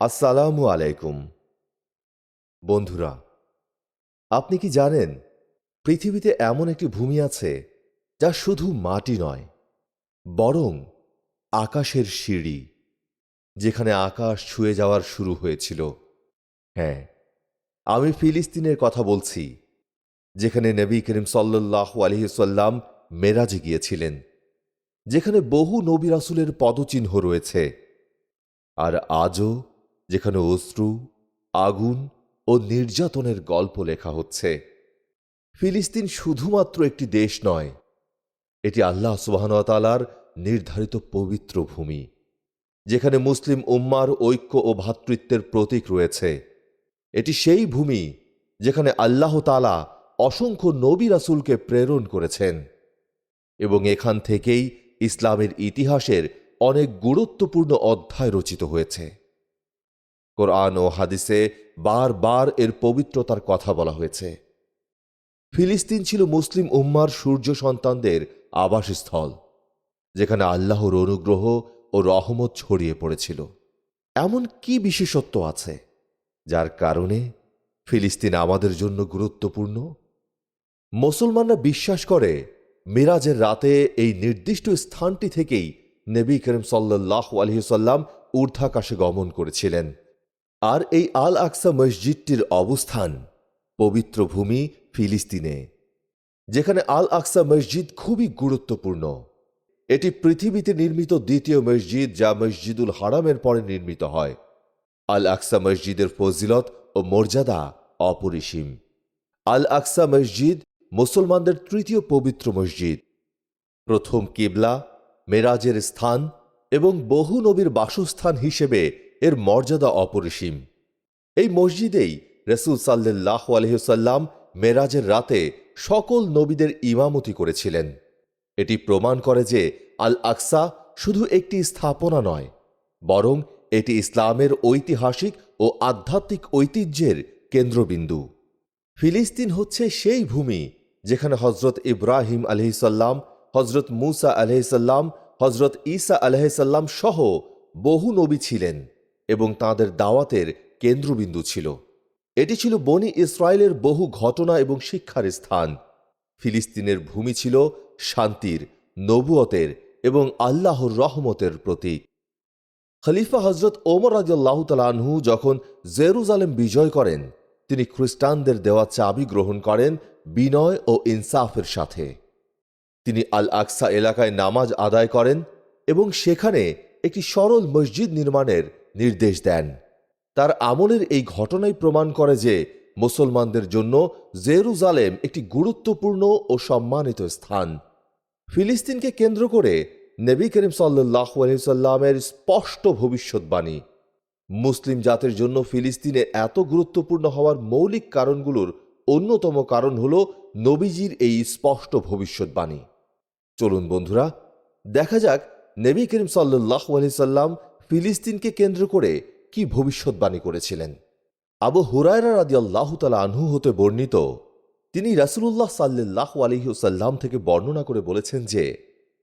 আসসালামু আলাইকুম। বন্ধুরা, আপনি কি জানেন, পৃথিবীতে এমন একটি ভূমি আছে যা শুধু মাটি নয়, বরং আকাশের সিঁড়ি, যেখানে আকাশ ছুঁয়ে যাওয়ার শুরু হয়েছিল। হ্যাঁ আমি ফিলিস্তিনের কথা বলছি, যেখানে নবী করিম সাল্লাহ আলহিসাল্লাম মেরাজে গিয়েছিলেন, যেখানে বহু নবী রাসুলের পদচিহ্ন রয়েছে। আর আজও যেখানে অশ্রু, আগুন ও নির্যাতনের গল্প লেখা হচ্ছে। ফিলিস্তিন শুধুমাত্র একটি দেশ নয়, এটি আল্লাহ সুবাহতালার নির্ধারিত পবিত্র ভূমি, যেখানে মুসলিম উম্মার ঐক্য ও ভ্রাতৃত্বের প্রতীক রয়েছে। এটি সেই ভূমি যেখানে আল্লাহ তালা অসংখ্য নবী রাসুলকে প্রেরণ করেছেন এবং এখান থেকেই ইসলামের ইতিহাসের অনেক গুরুত্বপূর্ণ অধ্যায় রচিত হয়েছে। কোরআন ও হাদিসে বারবার এর পবিত্রতার কথা বলা হয়েছে। ফিলিস্তিন ছিল মুসলিম উম্মার সূর্য সন্তানদের আবাসস্থল, যেখানে আল্লাহর অনুগ্রহ ও রহমত ছড়িয়ে পড়েছিল। এমন কি বিশেষত্ব আছে, যার কারণে ফিলিস্তিন আমাদের জন্য গুরুত্বপূর্ণ? মুসলমানরা বিশ্বাস করে, মিরাজের রাতে এই নির্দিষ্ট স্থানটি থেকেই নবী করিম সাল্লাহ আলহিসাল্লাম ঊর্ধ্বাকাশে গমন করেছিলেন। আর এই আল আকসা মসজিদটির অবস্থান পবিত্র ভূমি ফিলিস্তিনে, যেখানে আল আকসা মসজিদ খুবই গুরুত্বপূর্ণ। এটি পৃথিবীতে নির্মিত দ্বিতীয় মসজিদ যা মসজিদুল হারামের পরে নির্মিত হয়। আল আকসা মসজিদের ফজিলত ও মর্যাদা অপরিসীম। আল আকসা মসজিদ মুসলমানদের তৃতীয় পবিত্র মসজিদ। প্রথম কিবলা, মেরাজের স্থান এবং বহু নবীর বাসস্থান হিসেবে এর মর্যাদা অপরিসীম। এই মসজিদেই রসুল সাল্লাহ আলহিসাল্লাম মেরাজের রাতে সকল নবীদের ইমামতি করেছিলেন। এটি প্রমাণ করে যে আল আকসা শুধু একটি স্থাপনা নয়, বরং এটি ইসলামের ঐতিহাসিক ও আধ্যাত্মিক ঐতিহ্যের কেন্দ্রবিন্দু। ফিলিস্তিন হচ্ছে সেই ভূমি যেখানে হজরত ইব্রাহিম আলহিসাল্লাম হজরত মুসা আলহিসাল্লাম হজরত ঈসা আলহিসাল্লাম সহ বহু নবী ছিলেন। এবং তাদের দাওয়াতের কেন্দ্রবিন্দু ছিল। এটি ছিল বনি ইসরায়েলের বহু ঘটনা এবং শিক্ষার স্থান। ফিলিস্তিনের ভূমি ছিল শান্তির নবুয়তের এবং আল্লাহর রহমতের প্রতীক। খলিফা হজরত ওমর রাজিয়াল্লাহ তালাহু যখন জেরুজালেম বিজয় করেন, তিনি খ্রিস্টানদের দেওয়া চাবি গ্রহণ করেন বিনয় ও ইনসাফের সাথে। তিনি আল আকসা এলাকায় নামাজ আদায় করেন এবং সেখানে একটি সরল মসজিদ নির্মাণের নির্দেশ দেন। তার আমলের এই ঘটনাই প্রমাণ করে যে মুসলমানদের জন্য জেরুজালেম একটি গুরুত্বপূর্ণ ও সম্মানিত স্থান। ফিলিস্তিনকে কেন্দ্র করে নবী করিম সাল্লাহ আলহিসাল্লামের স্পষ্ট ভবিষ্যৎবাণী। মুসলিম জাতির জন্য ফিলিস্তিনে এত গুরুত্বপূর্ণ হওয়ার মৌলিক কারণগুলোর অন্যতম কারণ হল নবীজির এই স্পষ্ট ভবিষ্যৎবাণী। চলুন বন্ধুরা, দেখা যাক নবী করিম সাল্লাহ আলহিসাল্লাম ফিলিস্তিনকে কেন্দ্র করে কি ভবিষ্যৎবাণী করেছিলেন? আবু হুরায়রা রাদি আল্লাহ তালা আনহু হতে বর্ণিত, তিনি রাসুলুল্লাহ সাল্লাহ আলহিউসাল্লাম থেকে বর্ণনা করে বলেছেন যে,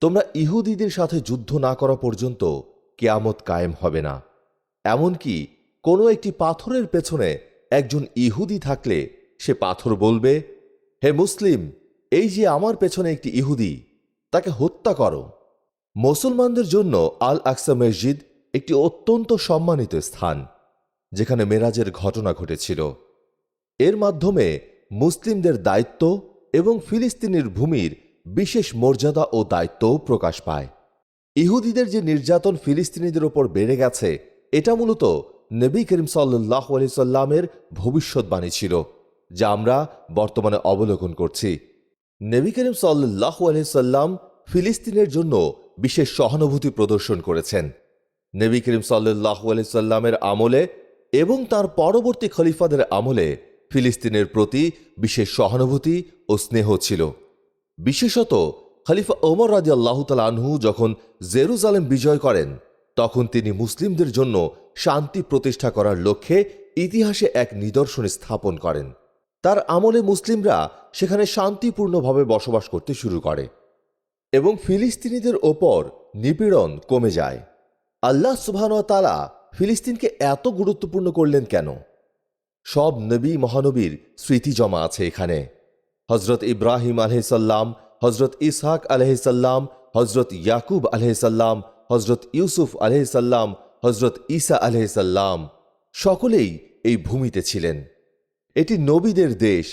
তোমরা ইহুদিদের সাথে যুদ্ধ না করা পর্যন্ত কেয়ামত কায়েম হবে না। এমনকি কোনো একটি পাথরের পেছনে একজন ইহুদি থাকলে সে পাথর বলবে, হে মুসলিম, এই যে আমার পেছনে একটি ইহুদি, তাকে হত্যা করো। মুসলমানদের জন্য আল আকসা মসজিদ একটি অত্যন্ত সম্মানিত স্থান, যেখানে মেরাজের ঘটনা ঘটেছিল। এর মাধ্যমে মুসলিমদের দায়িত্ব এবং ফিলিস্তিনের ভূমির বিশেষ মর্যাদা ও দায়িত্বও প্রকাশ পায়। ইহুদিদের যে নির্যাতন ফিলিস্তিনিদের ওপর বেড়ে গেছে, এটা মূলত নবী করিম সাল্লাহ সাল্লামের ভবিষ্যৎবাণী ছিল, যা আমরা বর্তমানে অবলোকন করছি। নবী করিম সাল্লাহ সাল্লাম ফিলিস্তিনের জন্য বিশেষ সহানুভূতি প্রদর্শন করেছেন। নবী করিম সাল্লাহ সাল্লামের আমলে এবং তার পরবর্তী খলিফাদের আমলে ফিলিস্তিনের প্রতি বিশেষ সহানুভূতি ও স্নেহ ছিল। বিশেষত খলিফা ওমর রাজি আল্লাহ আনহু যখন জেরুজালেম বিজয় করেন, তখন তিনি মুসলিমদের জন্য শান্তি প্রতিষ্ঠা করার লক্ষ্যে ইতিহাসে এক নিদর্শন স্থাপন করেন। তার আমলে মুসলিমরা সেখানে শান্তিপূর্ণভাবে বসবাস করতে শুরু করে এবং ফিলিস্তিনিদের ওপর নিপীড়ন কমে যায়। আল্লাহ সুবহান তালা ফিলিস্তিনকে এত গুরুত্বপূর্ণ করলেন কেন? সব নবী মহানবীর স্মৃতি জমা আছে এখানে। হজরত ইব্রাহিম আলহিসাল্লাম হজরত ইসহাক আলহিসাল্লাম হজরত ইয়াকুব আলহিসাল্লাম হজরত ইউসুফ আলহিসাল্লাম হজরত ঈসা আলহিসাল্লাম সকলেই এই ভূমিতে ছিলেন। এটি নবীদের দেশ,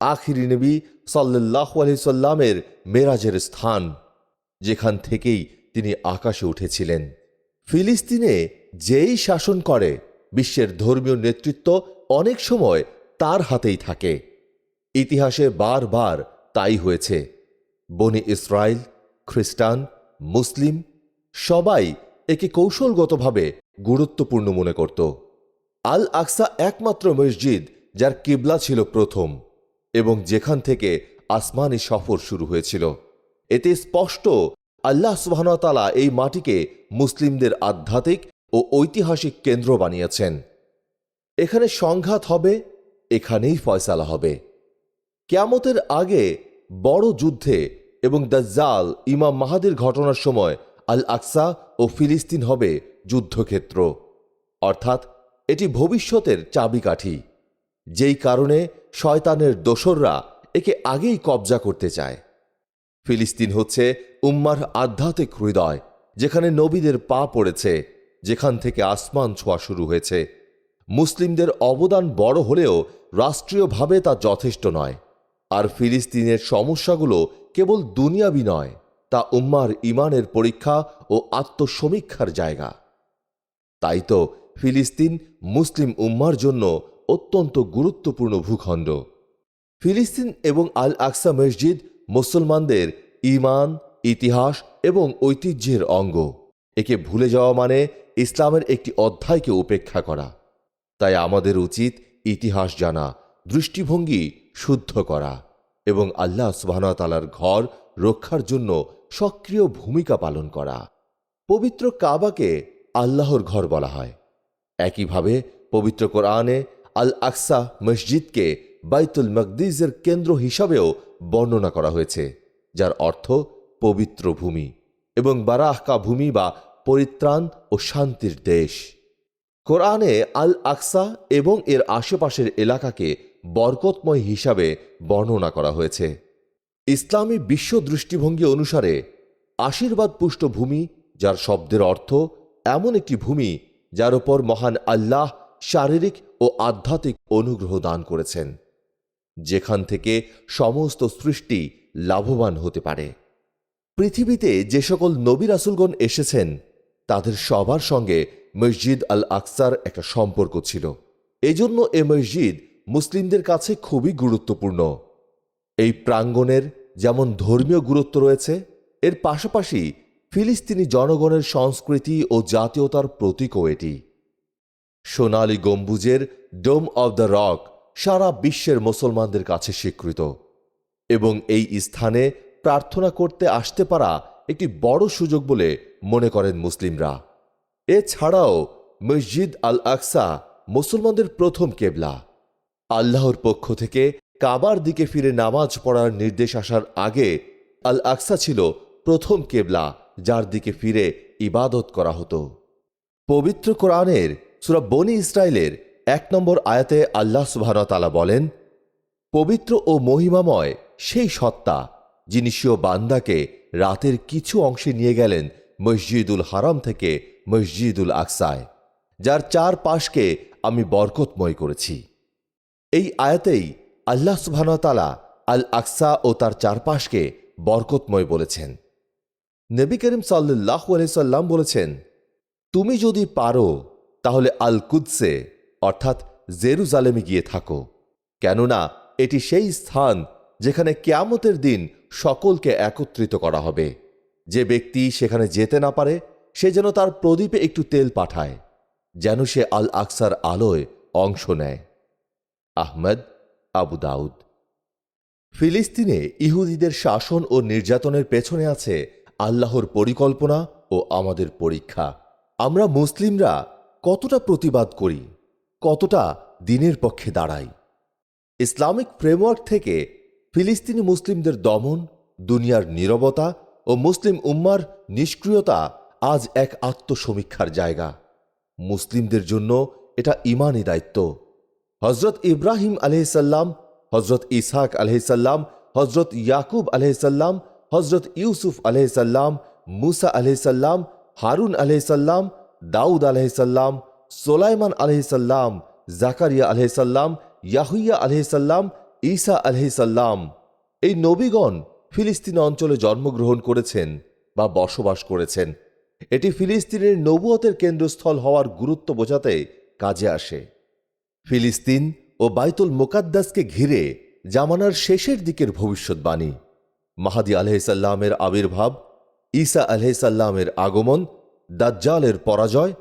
আখিরি নবী সাল্লাহ আলহিসাল্লামের মেরাজের স্থান, যেখান থেকেই তিনি আকাশে উঠেছিলেন। ফিলিস্তিনে যেই শাসন করে, বিশ্বের ধর্মীয় নেতৃত্ব অনেক সময় তার হাতেই থাকে। ইতিহাসে বারবার তাই হয়েছে। বনি ইসরায়েল খ্রিস্টান, মুসলিম সবাই একে কৌশলগতভাবে গুরুত্বপূর্ণ মনে করত। আল আকসা একমাত্র মসজিদ যার কিবলা ছিল প্রথম এবং যেখান থেকে আসমানি সফর শুরু হয়েছিল। এতে স্পষ্ট আল্লাহ সুবাহতালা এই মাটিকে মুসলিমদের আধ্যাত্মিক ও ঐতিহাসিক কেন্দ্র বানিয়েছেন। এখানে সংঘাত হবে, এখানেই ফয়সালা হবে। কেয়ামতের আগে বড় যুদ্ধে এবং দাজ্জাল, ইমাম মাহাদির ঘটনার সময় আল আকসা ও ফিলিস্তিন হবে যুদ্ধক্ষেত্র। অর্থাৎ এটি ভবিষ্যতের চাবিকাঠি। যেই কারণে শয়তানের দোসররা একে আগেই কবজা করতে চায়। ফিলিস্তিন হচ্ছে উম্মার আধ্যাত্মিক হৃদয়, যেখানে নবীদের পা পড়েছে, যেখান থেকে আসমান ছোঁয়া শুরু হয়েছে। মুসলিমদের অবদান বড় হলেও রাষ্ট্রীয়ভাবে তা যথেষ্ট নয়। আর ফিলিস্তিনের সমস্যাগুলো কেবল দুনিয়াবি নয়, তা উম্মার ইমানের পরীক্ষা ও আত্মসমীক্ষার জায়গা। তাই তো ফিলিস্তিন মুসলিম উম্মার জন্য অত্যন্ত গুরুত্বপূর্ণ ভূখণ্ড। ফিলিস্তিন এবং আল আকসা মসজিদ মুসলমানদের ইমান ইতিহাস এবং ঐতিহ্যের অঙ্গ। একে ভুলে যাওয়া মানে ইসলামের একটি অধ্যায়কে উপেক্ষা করা। তাই আমাদের উচিত ইতিহাস জানা, দৃষ্টিভঙ্গি শুদ্ধ করা এবং আল্লাহ সুবাহতালার ঘর রক্ষার জন্য সক্রিয় ভূমিকা পালন করা। পবিত্র কাবাকে আল্লাহর ঘর বলা হয়। একইভাবে পবিত্র কোরআনে আল আকসা মসজিদকে বাইতুল মকদিজের কেন্দ্র হিসাবেও বর্ণনা করা হয়েছে, যার অর্থ পবিত্র ভূমি এবং বারাহকা ভূমি বা পরিত্রাণ ও শান্তির দেশ। কোরআনে আল আকসা এবং এর আশেপাশের এলাকাকে বরকতময় হিসাবে বর্ণনা করা হয়েছে। ইসলামী বিশ্ব দৃষ্টিভঙ্গি অনুসারে আশীর্বাদ পুষ্ট ভূমি, যার শব্দের অর্থ এমন একটি ভূমি, যার উপর মহান আল্লাহ শারীরিক ও আধ্যাত্মিক অনুগ্রহ দান করেছেন। যেখান থেকে সমস্ত সৃষ্টি লাভবান হতে পারে। পৃথিবীতে যে সকল নবী রাসুলগণ এসেছেন, তাদের সবার সঙ্গে মসজিদ আল আকসার একটা সম্পর্ক ছিল। এজন্য এ মসজিদ মুসলিমদের কাছে খুবই গুরুত্বপূর্ণ। এই প্রাঙ্গণের যেমন ধর্মীয় গুরুত্ব রয়েছে, এর পাশাপাশি ফিলিস্তিনি জনগণের সংস্কৃতি ও জাতীয়তার প্রতীকও এটি। সোনালী গম্বুজের ডোম অব দ্য রক সারা বিশ্বের মুসলমানদের কাছে স্বীকৃত। এবং এই স্থানে প্রার্থনা করতে আসতে পারা একটি বড় সুযোগ বলে মনে করেন মুসলিমরা। এছাড়াও মসজিদ আল আকসা মুসলমানদের প্রথম কেবলা। আল্লাহর পক্ষ থেকে কাবার দিকে ফিরে নামাজ পড়ার নির্দেশ আসার আগে আল আকসা ছিল প্রথম কেবলা যার দিকে ফিরে ইবাদত করা হতো। পবিত্র কোরআনের সুরা বনি ইসরায়েলের এক নম্বর আয়াতে আল্লাহ সুবাহতালা বলেন, পবিত্র ও মহিমাময় সেই সত্তা যিনি স্বীয় বান্দাকে রাতের কিছু অংশে নিয়ে গেলেন মসজিদুল হারাম থেকে মসজিদুল আকসায়, যার চার পাশকে আমি বরকতময় করেছি। এই আয়াতেই আল্লাহ সুবহানতালা আল আকসা ও তার চারপাশকে বরকতময় বলেছেন। নবী করিম সাল্লাহ আলাইসাল্লাম বলেছেন, তুমি যদি পারো, তাহলে আল কুদসে অর্থাৎ জেরুজালেমে গিয়ে থাকো। কেননা এটি সেই স্থান যেখানে কেয়ামতের দিন সকলকে একত্রিত করা হবে। যে ব্যক্তি সেখানে যেতে না পারে, সে যেন তার প্রদীপে একটু তেল পাঠায়, যেন সে আল আকসার আলোয় অংশ নেয়। আহমদ, আবু দাউদ। ফিলিস্তিনে ইহুদিদের শাসন ও নির্যাতনের পেছনে আছে আল্লাহর পরিকল্পনা ও আমাদের পরীক্ষা। আমরা মুসলিমরা কতটা প্রতিবাদ করি? কতটা দিনের পক্ষে দাঁড়ায়। ইসলামিক ফ্রেমওয়ার্ক থেকে ফিলিস্তিনি মুসলিমদের দমন, দুনিয়ার নীরবতা ও মুসলিম উম্মার নিষ্ক্রিয়তা আজ এক আত্মসমীক্ষার জায়গা। মুসলিমদের জন্য এটা ইমানি দায়িত্ব। হজরত ইব্রাহিম আলহিসাল্লাম হজরত ইসহাক আলহিসাল্লাম হজরত ইয়াকুব আলহিসাল্লাম হজরত ইউসুফ আলহিসাল্লাম মুসা আলহিসাল্লাম হারুন আলহিসাল্লাম দাউদ আলহিসাল্লাম সোলাইমান আলহিসাল্লাম জাকারিয়া আলহিসাল্লাম ইয়াহুইয়া আলহিসাল্লাম ঈসা আলহিসাল্লাম এই নবীগণ ফিলিস্তিন অঞ্চলে জন্মগ্রহণ করেছেন বা বসবাস করেছেন। এটি ফিলিস্তিনের নবুয়তের কেন্দ্রস্থল হওয়ার গুরুত্ব বোঝাতে কাজে আসে। ফিলিস্তিন ও বাইতুল মোকাদ্দাসকে ঘিরে জামানার শেষের দিকের ভবিষ্যৎবাণী। মাহাদি আলহিসাল্লামের আবির্ভাব, ঈসা আলহিসাল্লামের আগমন, দাজ্জালের পরাজয়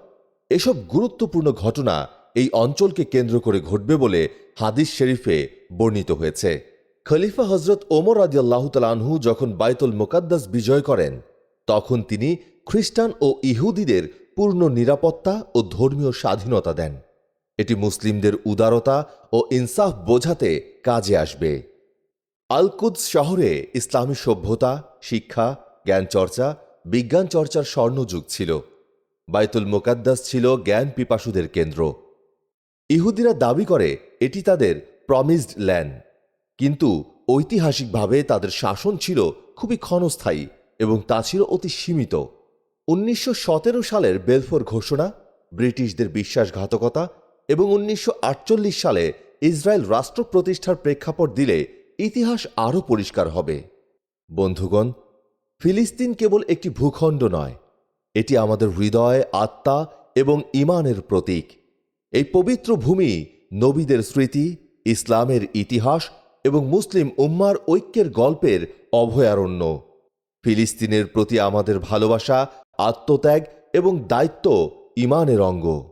এসব গুরুত্বপূর্ণ ঘটনা এই অঞ্চলকে কেন্দ্র করে ঘটবে বলে হাদিস শরীফে বর্ণিত হয়েছে। খলিফা হজরত ওমর আদি আনহু যখন বাইতুল মোকাদ্দাস বিজয় করেন, তখন তিনি খ্রিস্টান ও ইহুদিদের পূর্ণ নিরাপত্তা ও ধর্মীয় স্বাধীনতা দেন। এটি মুসলিমদের উদারতা ও ইনসাফ বোঝাতে কাজে আসবে। আলকুদস শহরে ইসলামী সভ্যতা, শিক্ষা জ্ঞান চর্চা বিজ্ঞান চর্চার স্বর্ণযুগ ছিল। বাইতুল মোকাদ্দাস ছিল জ্ঞান পিপাসুদের কেন্দ্র। ইহুদিরা দাবি করে, এটি তাদের প্রমিসড ল্যান্ড কিন্তু ঐতিহাসিকভাবে তাদের শাসন ছিল খুবই ক্ষণস্থায়ী এবং তা ছিল অতি সীমিত। উনিশশো সতেরো সালের বেলফোর ঘোষণা, ব্রিটিশদের বিশ্বাসঘাতকতা এবং উনিশশো আটচল্লিশ সালে ইসরায়েল রাষ্ট্র প্রতিষ্ঠার প্রেক্ষাপট দিলে ইতিহাস আরও পরিষ্কার হবে। বন্ধুগণ, ফিলিস্তিন কেবল একটি ভূখণ্ড নয় এটি আমাদের হৃদয়, আত্মা এবং ইমানের প্রতীক। এই পবিত্র ভূমি নবীদের স্মৃতি, ইসলামের ইতিহাস এবং মুসলিম উম্মার ঐক্যের গল্পের অভয়ারণ্য। ফিলিস্তিনের প্রতি আমাদের ভালোবাসা, আত্মত্যাগ এবং দায়িত্ব ইমানের অঙ্গ।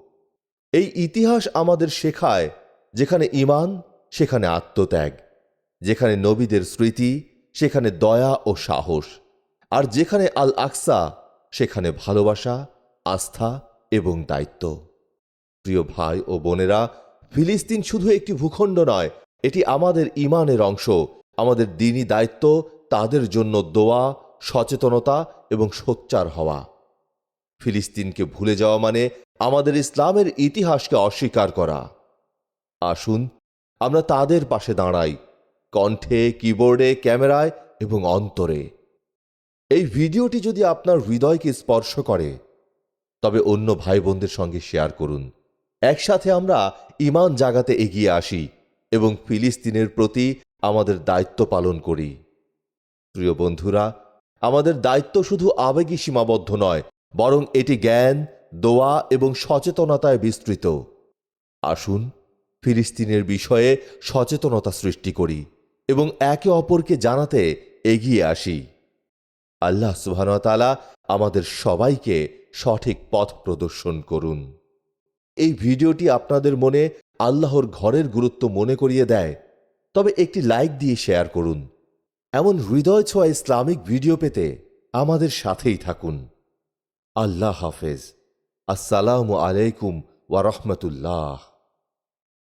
এই ইতিহাস আমাদের শেখায় যেখানে ইমান সেখানে আত্মত্যাগ। যেখানে নবীদের স্মৃতি, সেখানে দয়া ও সাহস। আর যেখানে আল আকসা সেখানে ভালোবাসা, আস্থা এবং দায়িত্ব। প্রিয় ভাই ও বোনেরা, ফিলিস্তিন শুধু একটি ভূখণ্ড নয়, এটি আমাদের ইমানের অংশ। আমাদের দিনই দায়িত্ব, তাদের জন্য দোয়া, সচেতনতা এবং সোচ্চার হওয়া। ফিলিস্তিনকে ভুলে যাওয়া মানে আমাদের ইসলামের ইতিহাসকে অস্বীকার করা। আসুন, আমরা তাদের পাশে দাঁড়াই, কণ্ঠে, কিবোর্ডে, ক্যামেরায় এবং অন্তরে। এই ভিডিওটি যদি আপনার হৃদয়কে স্পর্শ করে, তবে অন্য ভাই বোনদের সঙ্গে শেয়ার করুন। একসাথে আমরা ইমান জাগাতে এগিয়ে আসি এবং ফিলিস্তিনের প্রতি আমাদের দায়িত্ব পালন করি। প্রিয় বন্ধুরা, আমাদের দায়িত্ব শুধু আবেগী সীমাবদ্ধ নয়, বরং এটি জ্ঞান, দোয়া এবং সচেতনতায় বিস্তৃত। আসুন ফিলিস্তিনের বিষয়ে সচেতনতা সৃষ্টি করি এবং একে অপরকে জানাতে এগিয়ে আসি। আল্লাহ সুবহানতালা আমাদের সবাইকে সঠিক পথ প্রদর্শন করুন। এই ভিডিওটি আপনাদের মনে আল্লাহর ঘরের গুরুত্ব মনে করিয়ে দেয়। তবে একটি লাইক দিয়ে শেয়ার করুন। এমন হৃদয় ছোঁয়া ইসলামিক ভিডিও পেতে আমাদের সাথেই থাকুন। আল্লাহ হাফেজ। আসসালামু আলাইকুম ওয়া রহমতুল্লাহ।